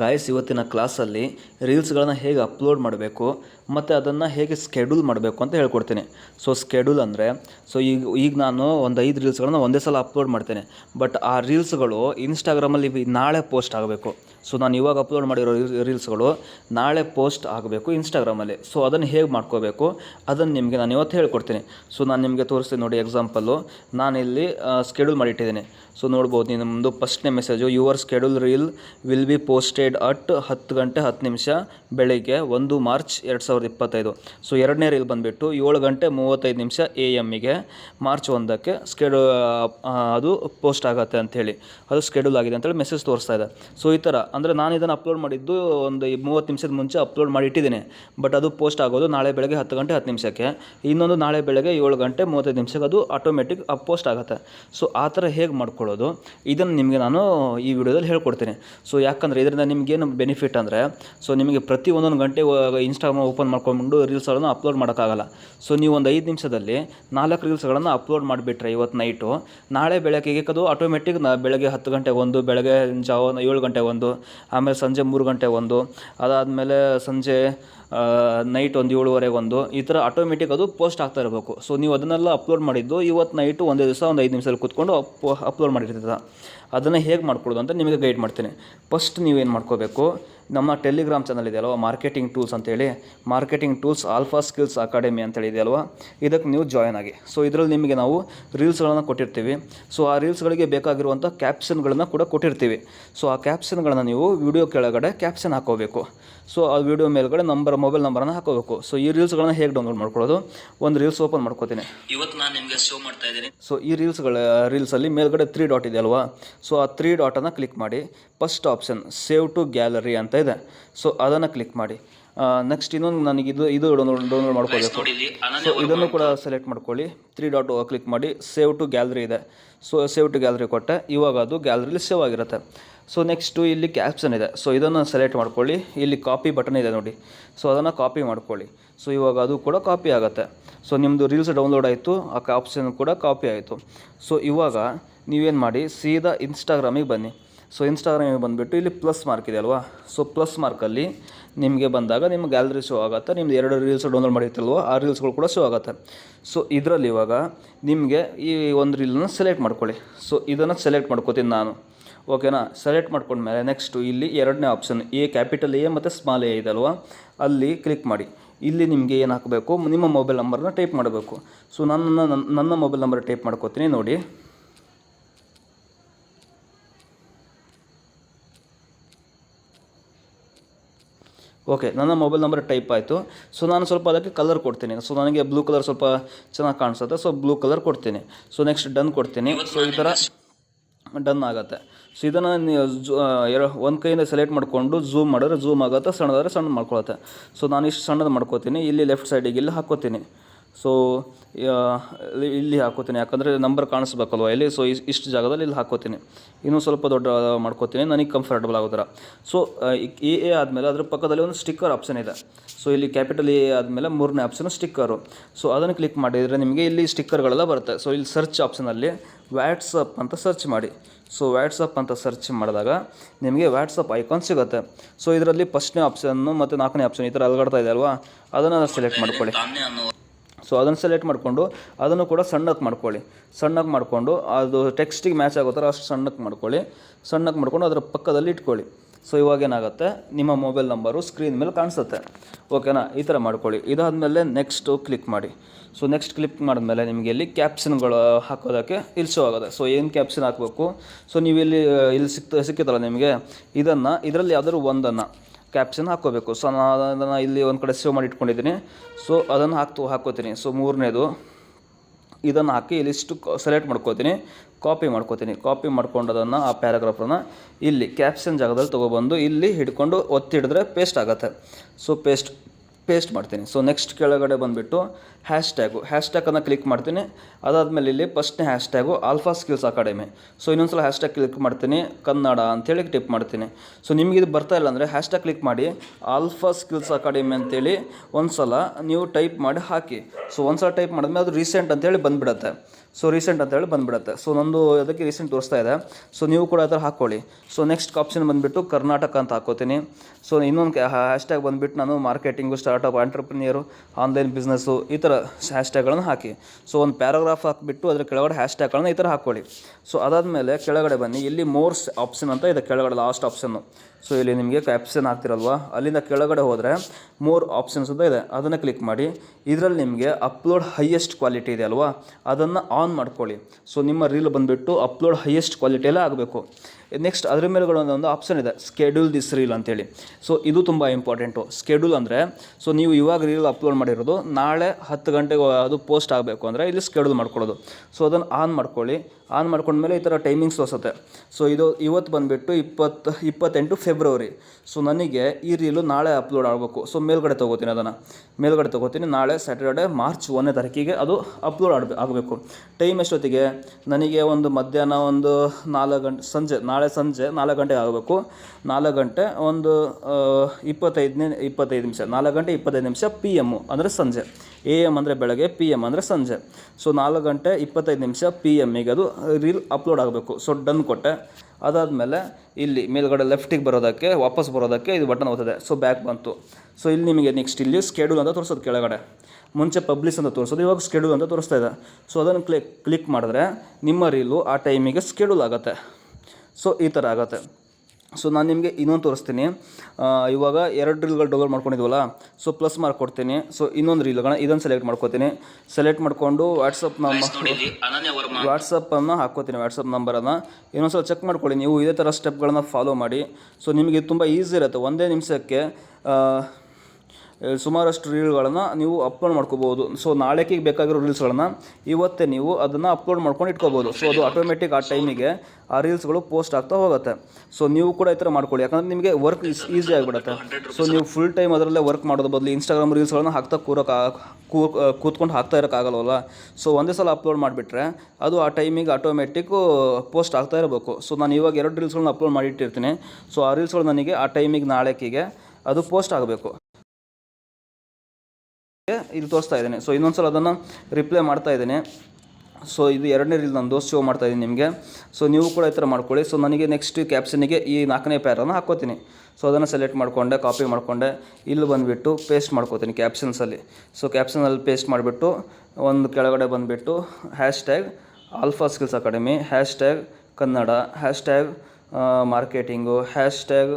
Guys ಇವತ್ತಿನ ಕ್ಲಾಸಲ್ಲಿ ರೀಲ್ಸ್ಗಳನ್ನ ಹೇಗೆ ಅಪ್ಲೋಡ್ ಮಾಡಬೇಕು, ಮತ್ತು ಅದನ್ನು ಹೇಗೆ ಸ್ಕೆಡ್ಯೂಲ್ ಮಾಡಬೇಕು ಅಂತ ಹೇಳ್ಕೊಡ್ತೀನಿ. ಸೊ ಸ್ಕೆಡ್ಯೂಲ್ ಅಂದರೆ ಸೊ ಈಗ ಈಗ ನಾನು ಒಂದು ಐದು ರೀಲ್ಸ್ಗಳನ್ನ ಒಂದೇ ಸಲ ಅಪ್ಲೋಡ್ ಮಾಡ್ತೇನೆ. ಬಟ್ ಆ ರೀಲ್ಸ್ಗಳು ಇನ್ಸ್ಟಾಗ್ರಾಮಲ್ಲಿ ನಾಳೆ ಪೋಸ್ಟ್ ಆಗಬೇಕು. ಸೊ ನಾನು ಇವಾಗ ಅಪ್ಲೋಡ್ ಮಾಡಿರೋ ರೀಲ್ಸ್ಗಳು ನಾಳೆ ಪೋಸ್ಟ್ ಆಗಬೇಕು ಇನ್ಸ್ಟಾಗ್ರಾಮಲ್ಲಿ ಸೊ ಅದನ್ನು ಹೇಗೆ ಮಾಡ್ಕೋಬೇಕು, ಅದನ್ನು ನಿಮಗೆ ನಾನು ಇವತ್ತು ಹೇಳ್ಕೊಡ್ತೀನಿ. ಸೊ ನಾನು ನಿಮಗೆ ತೋರಿಸ್ತೀನಿ ನೋಡಿ ಎಕ್ಸಾಂಪಲ್ಲು ನಾನಿಲ್ಲಿ ಸ್ಕೆಡ್ಯೂಲ್ ಮಾಡಿಟ್ಟಿದ್ದೀನಿ. ಸೊ ನೋಡ್ಬೋದು ನಿಮ್ಮದು ಫಸ್ಟ್ನೇ message your schedule reel will be posted at ಹತ್ತು ಗಂಟೆ ಹತ್ತು ನಿಮಿಷ ಬೆಳಿಗ್ಗೆ ಒಂದು ಮಾರ್ಚ್ ಎರಡು ಸಾವಿರದ ಇಪ್ಪತ್ತೈದು. ಸೊ ಎರಡನೇ ರೀಲ್ ಬಂದುಬಿಟ್ಟು ಏಳು ಗಂಟೆ ಮೂವತ್ತೈದು ನಿಮಿಷ ಎ ಎಮ್ಮಿಗೆ ಮಾರ್ಚ್ ಒಂದಕ್ಕೆ ಸ್ಕೆಡ್ಯೂ ಅದು ಪೋಸ್ಟ್ ಆಗುತ್ತೆ ಅಂಥೇಳಿ. ಅದು ಸ್ಕೆಡ್ಯೂಲ್ ಆಗಿದೆ ಅಂತೇಳಿ ಮೆಸೇಜ್ ತೋರಿಸ್ತಾ ಇದೆ. ಸೊ ಈ ಥರ. ಅಂದರೆ ನಾನು ಇದನ್ನು ಅಪ್ಲೋಡ್ ಮಾಡಿದ್ದು ಒಂದು ಮೂವತ್ತು ನಿಮಿಷದ ಮುಂಚೆ ಅಪ್ಲೋಡ್ ಮಾಡಿ ಇಟ್ಟಿದ್ದೀನಿ ಬಟ್ ಅದು ಪೋಸ್ಟ್ ಆಗೋದು ನಾಳೆ ಬೆಳಗ್ಗೆ ಹತ್ತು ಗಂಟೆ ಹತ್ತು ನಿಮಿಷಕ್ಕೆ. ಇನ್ನೊಂದು ನಾಳೆ ಬೆಳಗ್ಗೆ ಏಳು ಗಂಟೆ ಮೂವತ್ತೈದು ನಿಮಿಷಕ್ಕೆ ಅದು ಆಟೋಮೆಟಿಕ್ ಪೋಸ್ಟ್ ಆಗುತ್ತೆ. ಸೊ ಆ ಥರ ಹೇಗೆ ಮಾಡ್ಕೊಳ್ಳೋದು? ಇದನ್ನು ನಿಮಗೆ ನಾನು ಈ ವಿಡಿಯೋದಲ್ಲಿ ಹೇಳ್ಕೊಡ್ತೀನಿ. ಸೊ ಯಾಕಂದರೆ ಇದರಿಂದ ನಿಮಗೇನು ಬೆನಿಫಿಟ್ ಅಂದರೆ ಸೊ ನಿಮಗೆ ಪ್ರತಿ ಒಂದೊಂದು ಗಂಟೆ ಇನ್ಸ್ಟಾಗ್ರಾಮ್ ಓಪನ್ ಮಾಡ್ಕೊಂಡು ರೀಲ್ಸ್ಗಳನ್ನು ಅಪ್ಲೋಡ್ ಮಾಡೋಕ್ಕಾಗಲ್ಲ. ಸೊ ನೀವು ಒಂದು ಐದು ನಿಮಿಷದಲ್ಲಿ ನಾಲ್ಕು ರೀಲ್ಸ್ಗಳನ್ನು ಅಪ್ಲೋಡ್ ಮಾಡಿಬಿಟ್ರೆ ಇವತ್ತು ನೈಟು ನಾಳೆ ಬೆಳಗ್ಗೆಗೆ ಅದು ಆಟೋಮೆಟಿಕ್ ನಾ ಬೆಳಗ್ಗೆ ಹತ್ತು ಗಂಟೆಗೆ ಒಂದು, ಬೆಳಗ್ಗೆ ಜಾವ ಏಳು ಗಂಟೆಗೆ ಒಂದು, ಆಮೇಲೆ ಸಂಜೆ ಮೂರು ಗಂಟೆಗೆ ಒಂದು, ಅದಾದಮೇಲೆ ಸಂಜೆ ನೈಟ್ ಒಂದು ಏಳುವರೆಗೆ ಒಂದು, ಈ ಥರ ಆಟೋಮೆಟಿಕ್ ಅದು ಪೋಸ್ಟ್ ಆಗ್ತಾ ಇರಬೇಕು. ಸೊ ನೀವು ಅದನ್ನೆಲ್ಲ ಅಪ್ಲೋಡ್ ಮಾಡಿದ್ದು ಇವತ್ತು ನೈಟು ಒಂದೇ ದಿವಸ ಒಂದು ಐದು ನಿಮಿಷದಲ್ಲಿ ಕೂತ್ಕೊಂಡು ಅಪ್ ಅಪ್ಲೋಡ್ ಮಾಡಿರ್ತೀರ. ಅದನ್ನು ಹೇಗೆ ಮಾಡ್ಕೊಳ್ಳೋದು ಅಂತ ನಿಮಗೆ ಗೈಡ್ ಮಾಡ್ತೀನಿ. ಫಸ್ಟ್ ನೀವೇನು ಮಾಡ್ಕೋಬೇಕು, ನಮ್ಮ ಟೆಲಿಗ್ರಾಮ್ ಚಾನಲ್ ಇದೆಯಲ್ವ ಮಾರ್ಕೆಟಿಂಗ್ ಟೂಲ್ಸ್ ಅಂತೇಳಿ marketing tools Alpha Skills Academy ಅಂತೇಳಿ ಇದೆಯಲ್ವ ಇದಕ್ಕೆ ನೀವು ಜಾಯ್ನ್ ಆಗಿ. ಸೊ ಇದರಲ್ಲಿ ನಿಮಗೆ ನಾವು ರೀಲ್ಸ್ಗಳನ್ನು ಕೊಟ್ಟಿರ್ತೀವಿ. ಸೊ ಆ ರೀಲ್ಸ್ಗಳಿಗೆ ಬೇಕಾಗಿರುವಂಥ ಕ್ಯಾಪ್ಷನ್ಗಳನ್ನು ಕೂಡ ಕೊಟ್ಟಿರ್ತೀವಿ. ಸೊ ಆ ಕ್ಯಾಪ್ಷನ್ಗಳನ್ನು ನೀವು ವಿಡಿಯೋ ಕೆಳಗಡೆ ಕ್ಯಾಪ್ಷನ್ ಹಾಕೋಬೇಕು. ಸೊ ಆ ವಿಡಿಯೋ ಮೇಲ್ಗಡೆ ನಂಬರ್ ಮೊಬೈಲ್ ನಂಬರನ್ನು ಹಾಕೋಬೇಕು. ಸೊ ಈ ರೀಲ್ಸ್ಗಳನ್ನ ಹೇಗೆ ಡೌನ್ಲೋಡ್ ಮಾಡ್ಕೊಳ್ಳೋದು? ಒಂದು ರೀಲ್ಸ್ ಓಪನ್ ಮಾಡ್ಕೋತೀನಿ. ಇವತ್ತು ನಾನು ನಿಮಗೆ ಶೋ ಮಾಡ್ತಾ ಇದ್ದೀನಿ. ಸೊ ಈ ರೀಲ್ಸ್ಗಳ ರೀಲ್ಸಲ್ಲಿ ಮೇಲ್ಗಡೆ ತ್ರೀ ಡಾಟ್ ಇದೆ ಅಲ್ವಾ? ಸೊ ಆ ತ್ರೀ ಡಾಟನ್ನು ಕ್ಲಿಕ್ ಮಾಡಿ. First option save to gallery ಅಂತ ಇದೆ. ಸೊ ಅದನ್ನು ಕ್ಲಿಕ್ ಮಾಡಿ. ನೆಕ್ಸ್ಟ್ ಇನ್ನೊಂದು ನನಗೆ ಇದು ಇದು ಡೌನ್ಲೋಡ್ ಡೌನ್ಲೋಡ್ ಮಾಡ್ಕೋಬೇಕು ಸೊ ಇದನ್ನು ಕೂಡ ಸೆಲೆಕ್ಟ್ ಮಾಡ್ಕೊಳ್ಳಿ. ತ್ರೀ ಡಾಟ್ ಕ್ಲಿಕ್ ಮಾಡಿ. ಸೇವ್ ಟು ಗ್ಯಾಲರಿ ಇದೆ. ಸೊ ಸೇವ್ ಟು ಗ್ಯಾಲರಿ ಕೊಟ್ಟೆ. ಇವಾಗ ಅದು ಗ್ಯಾಲರಿಲಿ ಸೇವ್ ಆಗಿರುತ್ತೆ. ಸೊ ನೆಕ್ಸ್ಟು ಇಲ್ಲಿ ಕ್ಯಾಪ್ಷನ್ ಇದೆ. ಸೊ ಇದನ್ನು ಸೆಲೆಕ್ಟ್ ಮಾಡ್ಕೊಳ್ಳಿ. ಇಲ್ಲಿ ಕಾಪಿ ಬಟನ್ ಇದೆ ನೋಡಿ. ಸೊ ಅದನ್ನು ಕಾಪಿ ಮಾಡ್ಕೊಳ್ಳಿ. ಸೊ ಇವಾಗ ಅದು ಕೂಡ ಕಾಪಿ ಆಗುತ್ತೆ. ಸೊ ನಿಮ್ಮದು ರೀಲ್ಸ್ ಡೌನ್ಲೋಡ್ ಆಯಿತು. ಆ ಕ್ಯಾಪ್ಷನ್ ಕೂಡ ಕಾಪಿ ಆಯಿತು. ಸೊ ಇವಾಗ ನೀವೇನು ಮಾಡಿ? ಸೀದಾ ಇನ್ಸ್ಟಾಗ್ರಾಮಿಗೆ ಬನ್ನಿ. ಸೊ ಇನ್ಸ್ಟಾಗ್ರಾಮಿಗೆ ಬಂದುಬಿಟ್ಟು ಇಲ್ಲಿ ಪ್ಲಸ್ ಮಾರ್ಕ್ ಇದೆ ಅಲ್ವಾ? ಸೊ ಪ್ಲಸ್ ಮಾರ್ಕಲ್ಲಿ ನಿಮಗೆ ಬಂದಾಗ ನಿಮ್ಮ ಗ್ಯಾಲರಿ ಶೋ ಆಗುತ್ತೆ. ನಿಮ್ದು ಎರಡು ರೀಲ್ಸ್ ಡೌನ್ಲೋಡ್ ಮಾಡಿರ್ತಿಲ್ವೋ ಆ ರೀಲ್ಸ್ಗಳು ಕೂಡ ಶೋ ಆಗುತ್ತೆ. ಸೊ ಇದರಲ್ಲಿ ಇವಾಗ ನಿಮಗೆ ಈ ಒಂದು ರೀಲನ್ನು ಸೆಲೆಕ್ಟ್ ಮಾಡ್ಕೊಳ್ಳಿ. ಸೊ ಇದನ್ನು ಸೆಲೆಕ್ಟ್ ಮಾಡ್ಕೋತೀನಿ ನಾನು. ಓಕೆನಾ? ಸೆಲೆಕ್ಟ್ ಮಾಡ್ಕೊಂಡ್ಮೇಲೆ ನೆಕ್ಸ್ಟು ಇಲ್ಲಿ ಎರಡನೇ ಆಪ್ಷನ್ ಎ ಕ್ಯಾಪಿಟಲ್ ಎ ಮತ್ತು ಸ್ಮಾಲ್ ಎ ಇದಲ್ವಾ ಅಲ್ಲಿ ಕ್ಲಿಕ್ ಮಾಡಿ. ಇಲ್ಲಿ ನಿಮಗೆ ಏನು ಹಾಕಬೇಕು? ನಿಮ್ಮ ಮೊಬೈಲ್ ನಂಬರ್ನ ಟೈಪ್ ಮಾಡಬೇಕು. ಸೊ ನನ್ನ- ನನ್ನ ಮೊಬೈಲ್ ನಂಬರ್ ಟೈಪ್ ಮಾಡ್ಕೋತೀನಿ, ನೋಡಿ. ಓಕೆ ನನ್ನ ಮೊಬೈಲ್ ನಂಬರ್ ಟೈಪ್ ಆಯಿತು. ಸೊ ನಾನು ಸ್ವಲ್ಪ ಅದಕ್ಕೆ ಕಲರ್ ಕೊಡ್ತೀನಿ. ಸೊ ನನಗೆ ಬ್ಲೂ ಕಲರ್ ಸ್ವಲ್ಪ ಚೆನ್ನಾಗಿ ಕಾಣಿಸುತ್ತೆ. ಸೊ ಬ್ಲೂ ಕಲರ್ ಕೊಡ್ತೀನಿ. ಸೊ ನೆಕ್ಸ್ಟ್ ಡನ್ ಕೊಡ್ತೀನಿ. ಸೊ ಈ ಥರ ಡನ್ ಆಗುತ್ತೆ. ಸೊ ಇದನ್ನು ನೀವು ಒಂದು ಕೈಯಿಂದ ಸೆಲೆಕ್ಟ್ ಮಾಡಿಕೊಂಡು ಝೂಮ್ ಮಾಡಿದ್ರೆ ಝೂಮ್ ಆಗುತ್ತೆ, ಸಣ್ಣದಾದ್ರೆ ಸಣ್ಣ ಮಾಡ್ಕೊಳತ್ತೆ. ಸೊ ನಾನು ಇಷ್ಟು ಸಣ್ಣದು ಮಾಡ್ಕೋತೀನಿ, ಇಲ್ಲಿ ಲೆಫ್ಟ್ ಸೈಡಿಗೆ ಇಲ್ಲಿ ಹಾಕ್ಕೋತೀನಿ. ಸೊ ಇಲ್ಲಿ ಹಾಕೋತೀನಿ. ಯಾಕಂದರೆ ನಂಬರ್ ಕಾಣಿಸ್ಬೇಕಲ್ವ ಇಲ್ಲಿ? ಸೊ ಇಷ್ಟು ಜಾಗದಲ್ಲಿ ಇಲ್ಲಿ ಹಾಕೋತೀನಿ. ಇನ್ನೂ ಸ್ವಲ್ಪ ದೊಡ್ಡ ಮಾಡ್ಕೋತೀನಿ. ನನಗೆ ಕಂಫರ್ಟಬಲ್ ಆಗೋ ಥರ. ಸೊ ಎ ಎ ಆದಮೇಲೆ ಅದ್ರ ಪಕ್ಕದಲ್ಲಿ ಒಂದು ಸ್ಟಿಕ್ಕರ್ ಆಪ್ಷನ್ ಇದೆ. ಸೊ ಇಲ್ಲಿ ಕ್ಯಾಪಿಟಲ್ ಎ ಆದಮೇಲೆ ಮೂರನೇ ಆಪ್ಷನ್ ಸ್ಟಿಕ್ಕರು ಸೊ ಅದನ್ನು ಕ್ಲಿಕ್ ಮಾಡಿದರೆ ನಿಮಗೆ ಇಲ್ಲಿ ಸ್ಟಿಕ್ಕರ್ಗಳೆಲ್ಲ ಬರುತ್ತೆ. ಸೊ ಇಲ್ಲಿ ಸರ್ಚ್ ಆಪ್ಷನಲ್ಲಿ ವ್ಯಾಟ್ಸಪ್ ಅಂತ ಸರ್ಚ್ ಮಾಡಿ. ಸೊ ವ್ಯಾಟ್ಸಪ್ ಅಂತ ಸರ್ಚ್ ಮಾಡಿದಾಗ ನಿಮಗೆ ವ್ಯಾಟ್ಸಪ್ ಐಕಾನ್ ಸಿಗುತ್ತೆ. ಸೊ ಇದರಲ್ಲಿ ಫಸ್ಟ್ನೇ ಆಪ್ಷನ್ನು ಮತ್ತು ನಾಲ್ಕನೇ ಆಪ್ಷನ್ ಈ ಥರ ಅಲ್ಗಾಡ್ತಾ ಇದೆ ಅಲ್ವಾ? ಅದನ್ನು ಸೆಲೆಕ್ಟ್ ಮಾಡ್ಕೊಳ್ಳಿ. ಸೊ ಅದನ್ನು ಸೆಲೆಕ್ಟ್ ಮಾಡಿಕೊಂಡು, ಅದನ್ನು ಕೂಡ ಸಣ್ಣಕ್ಕೆ ಮಾಡ್ಕೊಳ್ಳಿ. ಸಣ್ಣಕ್ಕೆ ಮಾಡಿಕೊಂಡು, ಅದು ಟೆಕ್ಸ್ಟಿಗೆ ಮ್ಯಾಚ್ ಆಗೋ ಥರ ಅಷ್ಟು ಸಣ್ಣಕ್ಕೆ ಮಾಡ್ಕೊಳ್ಳಿ. ಸಣ್ಣಕ್ಕೆ ಮಾಡ್ಕೊಂಡು ಅದರ ಪಕ್ಕದಲ್ಲಿ ಇಟ್ಕೊಳ್ಳಿ. ಸೊ ಇವಾಗ ಏನಾಗುತ್ತೆ? ನಿಮ್ಮ ಮೊಬೈಲ್ ನಂಬರು ಸ್ಕ್ರೀನ್ ಮೇಲೆ ಕಾಣಿಸುತ್ತೆ. ಓಕೆನಾ ಈ ಥರ ಮಾಡ್ಕೊಳ್ಳಿ. ಇದಾದಮೇಲೆ ನೆಕ್ಸ್ಟು ಕ್ಲಿಕ್ ಮಾಡಿ. ಸೊ ನೆಕ್ಸ್ಟ್ ಕ್ಲಿಕ್ ಮಾಡಿದ್ಮೇಲೆ ನಿಮಗೆ ಇಲ್ಲಿ ಕ್ಯಾಪ್ಷನ್ಗಳು ಹಾಕೋದಕ್ಕೆ ಇಲ್ಸೋ ಆಗುತ್ತೆ ಸೊ ಏನು ಕ್ಯಾಪ್ಷನ್ ಹಾಕಬೇಕು? ಸೊ ನೀವು ಇಲ್ಲಿ ಇಲ್ಲಿ ಸಿಕ್ತ ನಿಮಗೆ? ಇದನ್ನು, ಇದರಲ್ಲಿ ಯಾವ್ದಾದ್ರು ಒಂದನ್ನು. ಕ್ಯಾಪ್ಷನ್ ಹಾಕ್ಕೋಬೇಕು ಸೊ ನಾನು ಅದನ್ನು ಇಲ್ಲಿ ಒಂದು ಕಡೆ ಸೇವ್ ಮಾಡಿ ಇಟ್ಕೊಂಡಿದ್ದೀನಿ ಸೊ ಅದನ್ನು ಹಾಕ್ತು ಹಾಕ್ಕೋತೀನಿ ಸೊ ಮೂರನೇದು, ಇದನ್ನು ಹಾಕಿ ಇಲ್ಲಿಷ್ಟು ಸೆಲೆಕ್ಟ್ ಮಾಡ್ಕೋತೀನಿ. ಕಾಪಿ ಮಾಡ್ಕೋತೀನಿ. ಕಾಪಿ ಮಾಡ್ಕೊಂಡು ಅದನ್ನು ಆ ಪ್ಯಾರಾಗ್ರಾಫನ್ನು ಇಲ್ಲಿ ಕ್ಯಾಪ್ಷನ್ ಜಾಗದಲ್ಲಿ ತೊಗೊಬಂದು ಇಲ್ಲಿ ಹಿಡ್ಕೊಂಡು ಒತ್ತಿಡಿದ್ರೆ ಪೇಸ್ಟ್ ಆಗುತ್ತೆ. ಸೊ ಪೇಸ್ಟ್ ಪೇಸ್ಟ್ ಮಾಡ್ತೀನಿ. ಸೊ ನೆಕ್ಸ್ಟ್ ಕೆಳಗಡೆ ಬಂದುಬಿಟ್ಟು ಹ್ಯಾಶ್ ಟ್ಯಾಗು ಹ್ಯಾಶ್ ಟ್ಯಾಗನ್ನು ಕ್ಲಿಕ್ ಮಾಡ್ತೀನಿ. ಅದಾದಮೇಲೆ ಇಲ್ಲಿ ಫಸ್ಟ್ನೇ hash tag Alpha Skills Academy so ಇನ್ನೊಂದ್ಸಲ ಹ್ಯಾಶ್ ಟ್ಯಾಗ್ ಕ್ಲಿಕ್ ಮಾಡ್ತೀನಿ. ಕನ್ನಡ ಅಂತೇಳಿ ಟಿಪ್ ಮಾಡ್ತೀನಿ. ಸೊ ನಿಮಗೆ ಇದು ಬರ್ತಾ ಇಲ್ಲ ಅಂದರೆ ಹ್ಯಾಶ್ ಟ್ಯಾಗ್ ಕ್ಲಿಕ್ ಮಾಡಿ. ಆಲ್ಫಾ ಸ್ಕಿಲ್ಸ್ ಅಕಾಡೆಮಿ ಅಂತೇಳಿ ಒಂದು ಸಲ ನೀವು ಟೈಪ್ ಮಾಡಿ ಹಾಕಿ. ಸೊ ಒಂದು ಸಲ ಟೈಪ್ ಮಾಡಿದ್ಮೇಲೆ ಅದು ರೀಸೆಂಟ್ ಅಂತೇಳಿ ಬಂದುಬಿಡತ್ತೆ. ಸೊ ರೀಸೆಂಟ್ ಅಂತ ಹೇಳಿ ಬಂದುಬಿಡುತ್ತೆ. ಸೊ ನಂದು ಅದಕ್ಕೆ ರೀಸೆಂಟ್ ತೋರಿಸ್ತಾ ಇದೆ. ಸೊ ನೀವು ಕೂಡ ಆ ಥರ ಹಾಕ್ಕೊಳ್ಳಿ. ಸೊ ನೆಕ್ಸ್ಟ್ ಆಪ್ಷನ್ ಬಂದುಬಿಟ್ಟು ಕರ್ನಾಟಕ ಅಂತ ಹಾಕೋತೀನಿ. ಸೊ ಇನ್ನೊಂದು ಹ್ಯಾಶ್ಟ್ಯಾಗ್ ಬಂದುಬಿಟ್ಟು ನಾನು marketing startup entrepreneur online business ಈ ಥರ ಹ್ಯಾಶ್ಟ್ಯಾಗ್ಗಳನ್ನು ಹಾಕಿ. ಸೊ ಒಂದು ಪ್ಯಾರಾಗ್ರಾಫ್ ಹಾಕಿಬಿಟ್ಟು ಅದರ ಕೆಳಗಡೆ ಹ್ಯಾಶ್ಟ್ಯಾಗ್ಗಳನ್ನ ಈ ಥರ ಹಾಕ್ಕೊಳ್ಳಿ. ಸೊ ಅದಾದಮೇಲೆ ಕೆಳಗಡೆ ಬನ್ನಿ. ಇಲ್ಲಿ ಮೋರ್ಸ್ ಆಪ್ಷನ್ ಅಂತ ಇದೆ ಕೆಳಗಡೆ ಲಾಸ್ಟ್ ಆಪ್ಷನ್ನು ಸೊ ಇಲ್ಲಿ ನಿಮಗೆ ಕ್ಯಾಪ್ಷನ್ ಆಗ್ತಿರಲ್ವಾ ಅಲ್ಲಿಂದ ಕೆಳಗಡೆ ಹೋದರೆ ಮೋರ್ ಆಪ್ಷನ್ಸ್ ಅಂತ ಇದೆ. ಅದನ್ನು ಕ್ಲಿಕ್ ಮಾಡಿ. ಇದರಲ್ಲಿ ನಿಮಗೆ ಅಪ್ಲೋಡ್ ಹೈಯೆಸ್ಟ್ ಕ್ವಾಲಿಟಿ ಇದೆ ಅಲ್ವಾ? ಅದನ್ನು ಆನ್ ಮಾಡ್ಕೊಳ್ಳಿ. ಸೊ ನಿಮ್ಮ ರೀಲ್ ಬಂದುಬಿಟ್ಟು ಅಪ್ಲೋಡ್ ಹೈಯೆಸ್ಟ್ ಕ್ವಾಲಿಟಿಯಲ್ಲೇ ಆಗಬೇಕು. ನೆಕ್ಸ್ಟ್ ಅದ್ರ ಮೇಲ್ಗಡೆ ಒಂದು ಆಪ್ಷನ್ ಇದೆ ಸ್ಕೆಡ್ಯೂಲ್ ದಿಸ್ ರೀಲ್ ಅಂತೇಳಿ. ಸೊ ಇದು ತುಂಬ ಇಂಪಾರ್ಟೆಂಟು ಸ್ಕೆಡ್ಯೂಲ್ ಅಂದರೆ ಸೊ ನೀವು ಇವಾಗ ರೀಲ್ ಅಪ್ಲೋಡ್ ಮಾಡಿರೋದು, ನಾಳೆ ಹತ್ತು ಗಂಟೆಗೆ ಅದು ಪೋಸ್ಟ್ ಆಗಬೇಕು ಅಂದರೆ ಇಲ್ಲಿ ಸ್ಕೆಡ್ಯೂಲ್ ಮಾಡ್ಕೊಳ್ಳೋದು. ಸೊ ಅದನ್ನು ಆನ್ ಮಾಡ್ಕೊಳ್ಳಿ. ಆನ್ ಮಾಡ್ಕೊಂಡ್ಮೇಲೆ ಈ ಥರ ಟೈಮಿಂಗ್ಸ್ ಹೊಸತ್ತೆ ಸೊ ಇದು ಇವತ್ತು ಬಂದುಬಿಟ್ಟು ಇಪ್ಪತ್ತು ಇಪ್ಪತ್ತೆಂಟು ಫೆಬ್ರವರಿ ಸೊ ನನಗೆ ಈ ರೀಲು ನಾಳೆ ಅಪ್ಲೋಡ್ ಆಗಬೇಕು. ಸೊ ಮೇಲ್ಗಡೆ ತೊಗೋತೀನಿ ಅದನ್ನು. ಮೇಲ್ಗಡೆ ತೊಗೋತೀನಿ, ನಾಳೆ ಸ್ಯಾಟರ್ಡೆ ಮಾರ್ಚ್ ಒಂದನೇ ತಾರೀಕಿಗೆ ಅದು ಅಪ್ಲೋಡ್ ಆಗಬೇಕು. ಟೈಮ್ ಎಷ್ಟೊತ್ತಿಗೆ? ನನಗೆ ಒಂದು ಮಧ್ಯಾಹ್ನ ಒಂದು ನಾಲ್ಕು ಗಂಟೆ, ಸಂಜೆ ನಾಳೆ ಸಂಜೆ ನಾಲ್ಕು ಗಂಟೆಗೆ ಆಗಬೇಕು. ನಾಲ್ಕು ಗಂಟೆ ಒಂದು ಇಪ್ಪತ್ತೈದನೇ, ಇಪ್ಪತ್ತೈದು ನಿಮಿಷ. ನಾಲ್ಕು ಗಂಟೆ ಇಪ್ಪತ್ತೈದು ನಿಮಿಷ ಪಿ ಎಮ್ಮು ಅಂದರೆ ಸಂಜೆ. ಎ ಎಂ ಅಂದರೆ ಬೆಳಗ್ಗೆ ಪಿ ಎಂ ಅಂದರೆ ಸಂಜೆ. ಸೊ ನಾಲ್ಕು ಗಂಟೆ ಇಪ್ಪತ್ತೈದು ನಿಮಿಷ ಪಿ ಎಮ್ಮಿಗೆ ಅದು ರೀಲ್ ಅಪ್ಲೋಡ್ ಆಗಬೇಕು. ಸೊ ಡನ್ ಕೊಟ್ಟೆ. ಅದಾದಮೇಲೆ ಇಲ್ಲಿ ಮೇಲ್ಗಡೆ ಲೆಫ್ಟಿಗೆ ಬರೋದಕ್ಕೆ, ವಾಪಸ್ ಬರೋದಕ್ಕೆ ಇದು ಬಟನ್ ಓದ್ತದೆ ಸೊ ಬ್ಯಾಕ್ ಬಂತು. ಸೊ ಇಲ್ಲಿ ನಿಮಗೆ ನೆಕ್ಸ್ಟ್ ಇಲ್ಲಿ ಸ್ಕೆಡ್ಯೂಲ್ ಅಂತ ತೋರಿಸೋದು ಕೆಳಗಡೆ. ಮುಂಚೆ ಪಬ್ಲಿಷ್ ಅಂತ ತೋರಿಸೋದು, ಇವಾಗ ಸ್ಕೆಡ್ಯೂಲ್ ಅಂತ ತೋರಿಸ್ತಾ ಇದೆ. ಸೊ ಅದನ್ನು ಕ್ಲಿಕ್ ಕ್ಲಿಕ್ ಮಾಡಿದ್ರೆ ನಿಮ್ಮ ರೀಲು ಆ ಟೈಮಿಗೆ ಸ್ಕೆಡ್ಯೂಲ್ ಆಗುತ್ತೆ. ಸೊ ಈ ಥರ ಆಗುತ್ತೆ. ಸೊ ನಾನು ನಿಮಗೆ ಇನ್ನೊಂದು ತೋರಿಸ್ತೀನಿ. ಇವಾಗ ಎರಡು ರೀಲ್ಗಳು ಡೌನ್ಲೋಡ್ ಮಾಡ್ಕೊಂಡಿದ್ವಲ್ಲ ಸೊ ಪ್ಲಸ್ ಮಾರ್ಕ್ ಕೊಡ್ತೀನಿ. ಸೊ ಇನ್ನೊಂದು ರೀಲ್ಗಳನ್ನ ಇದನ್ನು ಸೆಲೆಕ್ಟ್ ಮಾಡ್ಕೊತೀನಿ. ಸೆಲೆಕ್ಟ್ ಮಾಡಿಕೊಂಡು ವಾಟ್ಸಪ್ ನಮ್ಮ ವಾಟ್ಸಪ್ಪನ್ನು ಹಾಕ್ಕೋತೀನಿ ವಾಟ್ಸಪ್ ನಂಬರನ್ನು ಇನ್ನೊಂದ್ಸಲ ಚೆಕ್ ಮಾಡ್ಕೊಳ್ಳಿ ನೀವು ಇದೇ ಥರ ಸ್ಟೆಪ್ಗಳನ್ನ ಫಾಲೋ ಮಾಡಿ. ಸೊ ನಿಮಗೆ ತುಂಬ ಈಸಿ ಇರುತ್ತೆ. ಒಂದೇ ನಿಮಿಷಕ್ಕೆ ಸುಮಾರಷ್ಟು ರೀಲ್ಗಳನ್ನು ನೀವು ಅಪ್ಲೋಡ್ ಮಾಡ್ಕೋಬೋದು ಸೊ ನಾಳೆಗೆ ಬೇಕಾಗಿರೋ ರೀಲ್ಸ್ಗಳನ್ನು ಇವತ್ತೇ ನೀವು ಅದನ್ನು ಅಪ್ಲೋಡ್ ಮಾಡ್ಕೊಂಡು ಇಟ್ಕೋಬೋದು ಸೊ ಅದು ಆಟೋಮೆಟಿಕ್ ಆ ಟೈಮಿಗೆ ಆ ರೀಲ್ಸ್ಗಳು ಪೋಸ್ಟ್ ಆಗ್ತಾ ಹೋಗುತ್ತೆ. ಸೊ ನೀವು ಕೂಡ ಈ ಥರ ಮಾಡ್ಕೊಳ್ಳಿ. ಯಾಕಂದರೆ ನಿಮಗೆ ವರ್ಕ್ ಈಸಿ ಆಗಿಬಿಡುತ್ತೆ. ಸೊ ನೀವು ಫುಲ್ ಟೈಮ್ ಅದರಲ್ಲೇ ವರ್ಕ್ ಮಾಡೋದು ಬದಲು ಇನ್ಸ್ಟಾಗ್ರಾಮ್ ರೀಲ್ಸ್ಗಳನ್ನು ಹಾಕ್ತಾ ಕೂರೋಕೆ ಕೂತ್ಕೊಂಡು ಹಾಕ್ತಾ ಇರೋಕ್ಕಾಗಲ್ವಲ್ಲ? ಸೊ ಒಂದೇ ಸಲ ಅಪ್ಲೋಡ್ ಮಾಡಿಬಿಟ್ರೆ ಅದು ಆ ಟೈಮಿಗೆ ಆಟೋಮೆಟಿಕ್ಕು ಪೋಸ್ಟ್ ಆಗ್ತಾ ಇರಬೇಕು. ಸೊ ನಾನು ಇವಾಗ ಎರಡು ರೀಲ್ಸ್ಗಳನ್ನ ಅಪ್ಲೋಡ್ ಮಾಡಿಟ್ಟಿರ್ತೀನಿ. ಸೊ ಆ ರೀಲ್ಸ್ಗಳು ನನಗೆ ಆ ಟೈಮಿಗೆ ನಾಳೆಕಿಗೆ ಅದು ಪೋಸ್ಟ್ ಆಗಬೇಕು. ಇಲ್ಲಿ ತೋರಿಸ್ತಾ ಇದ್ದೇನೆ. ಸೊ ಇನ್ನೊಂದು ಸಲ ಅದನ್ನು ರಿಪ್ಲೈ ಮಾಡ್ತಾ ಇದ್ದೇನೆ. ಸೊ ಇದು ಎರಡನೇ ರೀಲ್ ನಾನು ದೋಸ್ತ ಶೋ ಮಾಡ್ತಾ ಇದ್ದೀನಿ ನಿಮಗೆ. ಸೊ ನೀವು ಕೂಡ ಈ ಥರ ಮಾಡ್ಕೊಳ್ಳಿ. ಸೊ ನನಗೆ ನೆಕ್ಸ್ಟ್ ಕ್ಯಾಪ್ಷನಿಗೆ ಈ ನಾಲ್ಕನೇ ಪ್ಯಾರನ್ನು ಹಾಕೋತೀನಿ ಸೊ ಅದನ್ನು ಸೆಲೆಕ್ಟ್ ಮಾಡಿಕೊಂಡೆ ಕಾಪಿ ಮಾಡಿಕೊಂಡೆ. ಇಲ್ಲಿ ಬಂದುಬಿಟ್ಟು ಪೇಸ್ಟ್ ಮಾಡ್ಕೋತೀನಿ ಕ್ಯಾಪ್ಷನ್ಸಲ್ಲಿ ಸೊ ಕ್ಯಾಪ್ಷನಲ್ಲಿ ಪೇಸ್ಟ್ ಮಾಡಿಬಿಟ್ಟು ಒಂದು ಕೆಳಗಡೆ ಬಂದುಬಿಟ್ಟು hashtag Alpha Skills Academy hash tag Kannada hash tag marketing hash tag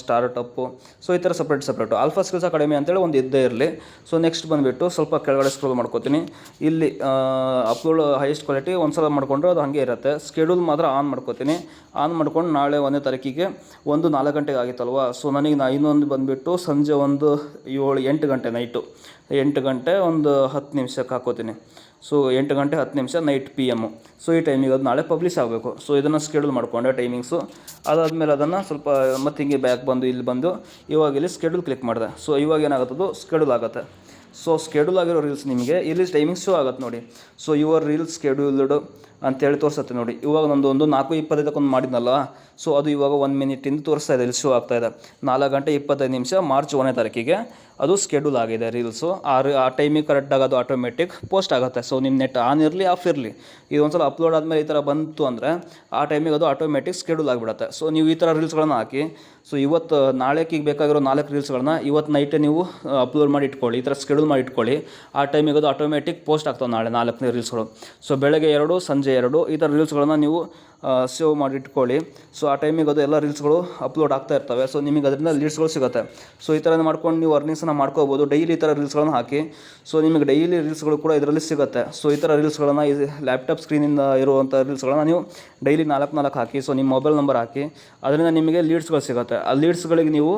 startup. So, ಈ ಥರ separate separate Alpha Skills Academy ಅಂತೇಳಿ ಒಂದು ಇದ್ದೇ ಇರಲಿ. ಸೊ ನೆಕ್ಸ್ಟ್ ಬಂದುಬಿಟ್ಟು ಸ್ವಲ್ಪ ಕೆಳಗಡೆ ಸ್ಕ್ರೋಲ್ ಮಾಡ್ಕೋತೀನಿ. ಇಲ್ಲಿ ಅಪ್ಲೋಡ್ ಹೈಯೆಸ್ಟ್ ಕ್ವಾಲಿಟಿ ಒಂದು ಸಲ ಮಾಡಿಕೊಂಡ್ರೆ ಅದು ಹಾಗೆ ಇರುತ್ತೆ. ಸ್ಕೆಡ್ಯೂಲ್ ಮಾತ್ರ ಆನ್ ಮಾಡ್ಕೋತೀನಿ. ಆನ್ ಮಾಡ್ಕೊಂಡು ನಾಳೆ ಒಂದನೇ ತಾರೀಕಿಗೆ ಒಂದು ನಾಲ್ಕು ಗಂಟೆಗೆ ಆಗಿತ್ತಲ್ವ? ಸೊ ನನಗೆ ನಾ ಇನ್ನೊಂದು ಬಂದುಬಿಟ್ಟು ಸಂಜೆ ಒಂದು ಏಳು, ಎಂಟು ಗಂಟೆ ನೈಟು. ಎಂಟು ಗಂಟೆ ಒಂದು ಹತ್ತು ನಿಮಿಷಕ್ಕೆ ಹಾಕೋತೀನಿ. ಸೊ ಎಂಟು ಗಂಟೆ ಹತ್ತು ನಿಮಿಷ ನೈಟ್ ಪಿ ಎಮ್ಮು ಸೊ ಈ ಟೈಮಿಗೆ ಅದು ನಾಳೆ ಪಬ್ಲಿಷ್ ಆಗಬೇಕು. ಸೊ ಇದನ್ನು ಸ್ಕೆಡ್ಯೂಲ್ ಮಾಡಿಕೊಂಡೆ ಟೈಮಿಂಗ್ಸು ಅದಾದಮೇಲೆ ಅದನ್ನು ಸ್ವಲ್ಪ ಮತ್ತೆ ಹಿಂಗೆ ಬ್ಯಾಕ್ ಬಂದು, ಇಲ್ಲಿ ಬಂದು, ಇವಾಗ ಇಲ್ಲಿ ಸ್ಕೆಡ್ಯೂಲ್ ಕ್ಲಿಕ್ ಮಾಡಿದೆ. ಸೊ ಇವಾಗ ಏನಾಗುತ್ತದು? ಸ್ಕೆಡ್ಯೂಲ್ ಆಗುತ್ತೆ. ಸೊ ಸ್ಕೆಡ್ಯೂಲ್ ಆಗಿರೋ ರೀಲ್ಸ್ ನಿಮಗೆ ಇಲ್ಲಿ ಟೈಮಿಂಗ್ ಶೋ ಆಗುತ್ತೆ ನೋಡಿ. ಸೊ ಯುವರ್ ರೀಲ್ಸ್ ಸ್ಕೆಡ್ಯೂಲ್ಡ್ ಅಂತೇಳಿ ತೋರಿಸುತ್ತೆ ನೋಡಿ. ಇವಾಗ ನಂದು ಒಂದು ನಾಲ್ಕು ಇಪ್ಪತ್ತೈದಕ್ಕೊಂದು ಮಾಡಿದ್ನಲ್ಲ ಸೊ ಅದು ಇವಾಗ ಒಂದು ಮಿನಿಟಿಂದ ತೋರಿಸ್ತಾ ಇದೆ ಇಲ್ಲಿ ಶೋ ಆಗ್ತಾ ಇದೆ. ನಾಲ್ಕು ಗಂಟೆ ಇಪ್ಪತ್ತೈದು ನಿಮಿಷ ಮಾರ್ಚ್ ಒಂದನೇ ತಾರೀಕಿಗೆ ಅದು ಸ್ಕೆಡ್ಯೂಲ್ ಆಗಿದೆ ರೀಲ್ಸು ಆ ಆ ಟೈಮಿಗೆ ಕರೆಕ್ಟಾಗಿ ಅದು ಆಟೋಮೆಟಿಕ್ ಪೋಸ್ಟ್ ಆಗುತ್ತೆ. ಸೊ ನಿಮ್ಮ ನೆಟ್ ಆನ್ ಇರಲಿ ಆಫ್ ಇರಲಿ. ಇದೊಂದ್ಸಲ ಅಪ್ಲೋಡ್ ಆದಮೇಲೆ ಈ ಥರ ಬಂತು ಅಂದರೆ ಆ ಟೈಮಿಗೆ ಅದು ಆಟೋಮೆಟಿಕ್ ಸ್ಕೆಡ್ಯೂಲ್ ಆಗಿಬಿಡುತ್ತೆ. ಸೊ ನೀವು ಈ ಥರ ರೀಲ್ಸ್ಗಳನ್ನ ಹಾಕಿ ಸೊ ಇವತ್ತು ನಾಳೆಗೆ ಬೇಕಾಗಿರೋ ನಾಲ್ಕು ರೀಲ್ಸ್ಗಳನ್ನ ಇವತ್ತು ನೈಟೇ ನೀವು ಅಪ್ಲೋಡ್ ಮಾಡಿ ಇಟ್ಕೊಳ್ಳಿ, ಈ ಥರ ಸ್ಕೆಡ್ಯೂಲ್ ಮಾಡಿ ಇಟ್ಕೊಳ್ಳಿ. ಆ ಟೈಮಿಗೆ ಅದು ಆಟೋಮೆಟಿಕ್ ಪೋಸ್ಟ್ ಆಗ್ತಾವೆ ನಾಳೆ ನಾಲ್ಕನೇ ರೀಲ್ಸ್ಗಳು ಸೊ ಬೆಳಗ್ಗೆ ಎರಡು, ಸಂಜೆ ಎರಡು. ಈ ಥರ ರೀಲ್ಸ್ಗಳನ್ನು ನೀವು ಸೇವ್ ಮಾಡಿ ಇಟ್ಕೊಳ್ಳಿ ಸೊ ಆ ಟೈಮಿಗೆ ಅದು ಎಲ್ಲ ರೀಲ್ಸ್ಗಳು ಅಪ್ಲೋಡ್ ಆಗ್ತಾ ಇರ್ತವೆ. ಸೊ ನಿಮಗೆ ಅದರಿಂದ ಲೀಡ್ಸ್ಗಳು ಸಿಗುತ್ತೆ. ಸೊ ಈ ಥರ ಮಾಡ್ಕೊಂಡು ನೀವು ಅರ್ನಿಂಗ್ಸನ್ನು ಮಾಡ್ಕೋಬೋದು. ಡೈಲಿ ಈ ಥರ ರೀಲ್ಸ್ಗಳನ್ನು ಹಾಕಿ. ಸೊ ನಿಮಗೆ ಡೈಲಿ ರೀಲ್ಸ್ಗಳು ಕೂಡ ಇದರಲ್ಲಿ ಸಿಗುತ್ತೆ. ಸೊ ಈ ಥರ ರೀಲ್ಸ್ಗಳನ್ನು ಈ ಲ್ಯಾಪ್ಟಾಪ್ ಸ್ಕ್ರೀನಿಂದ ಇರುವಂಥ ರೀಲ್ಸ್ಗಳನ್ನು ನೀವು ಡೈಲಿ ನಾಲ್ಕು ನಾಲ್ಕು ಹಾಕಿ. ಸೊ ನಿಮ್ಮ ಮೊಬೈಲ್ ನಂಬರ್ ಹಾಕಿ. ಅದರಿಂದ ನಿಮಗೆ ಲೀಡ್ಸ್ಗಳು ಸಿಗುತ್ತೆ. ಆ ಲೀಡ್ಸ್ಗಳಿಗೆ ನೀವು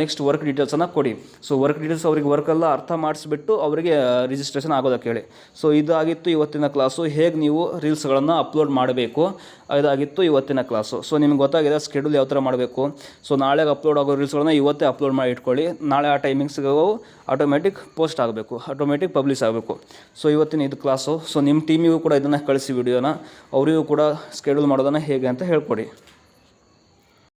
ನೆಕ್ಸ್ಟ್ ವರ್ಕ್ ಡೀಟೇಲ್ಸನ್ನು ಕೊಡಿ. ಸೊ ವರ್ಕ್ ಡೀಟೇಲ್ಸ್ ಅವರಿಗೆ ವರ್ಕೆಲ್ಲ ಅರ್ಥ ಮಾಡಿಸ್ಬಿಟ್ಟು ಅವರಿಗೆ ರಿಜಿಸ್ಟ್ರೇಷನ್ ಆಗೋದಕ್ಕೆ ಹೇಳಿ. ಸೊ ಇದಾಗಿತ್ತು ಇವತ್ತಿನ ಕ್ಲಾಸು ಹೇಗೆ ನೀವು ರೀಲ್ಸ್ಗಳನ್ನು ಅಪ್ಲೋಡ್ ಮಾಡಬೇಕು. ಇದಾಗಿತ್ತು ಇವತ್ತಿನ ಕ್ಲಾಸು. ಸೊ, ನಿಮ್ಗೆ ಗೊತ್ತಾಗಿದೆ ಸ್ಕೆಡ್ಯೂಲ್ ಯಾವ ಥರ ಮಾಡಬೇಕು. ಸೊ ನಾಳೆಗೆ ಅಪ್ಲೋಡ್ ಆಗೋ ರೀಲ್ಸ್ಗಳನ್ನ ಇವತ್ತೇ ಅಪ್ಲೋಡ್ ಮಾಡಿ ಇಟ್ಕೊಳ್ಳಿ. ನಾಳೆ ಆ ಟೈಮಿಂಗ್ಸ್ಗೂ ಆಟೋಮೆಟಿಕ್ ಪೋಸ್ಟ್ ಆಗಬೇಕು. ಆಟೋಮೆಟಿಕ್ ಪಬ್ಲಿಷ್ ಆಗಬೇಕು. ಸೊ, ಇವತ್ತಿನ ಇದು ಕ್ಲಾಸು. ಸೊ ನಿಮ್ಮ ಟೀಮಿಗೂ ಕೂಡ ಇದನ್ನು ಕಳಿಸಿ ವಿಡಿಯೋನ ಅವರಿಗೂ ಕೂಡ ಸ್ಕೆಡ್ಯೂಲ್ ಮಾಡೋದನ್ನು ಹೇಗೆ ಅಂತ ಹೇಳ್ಕೊಡಿ.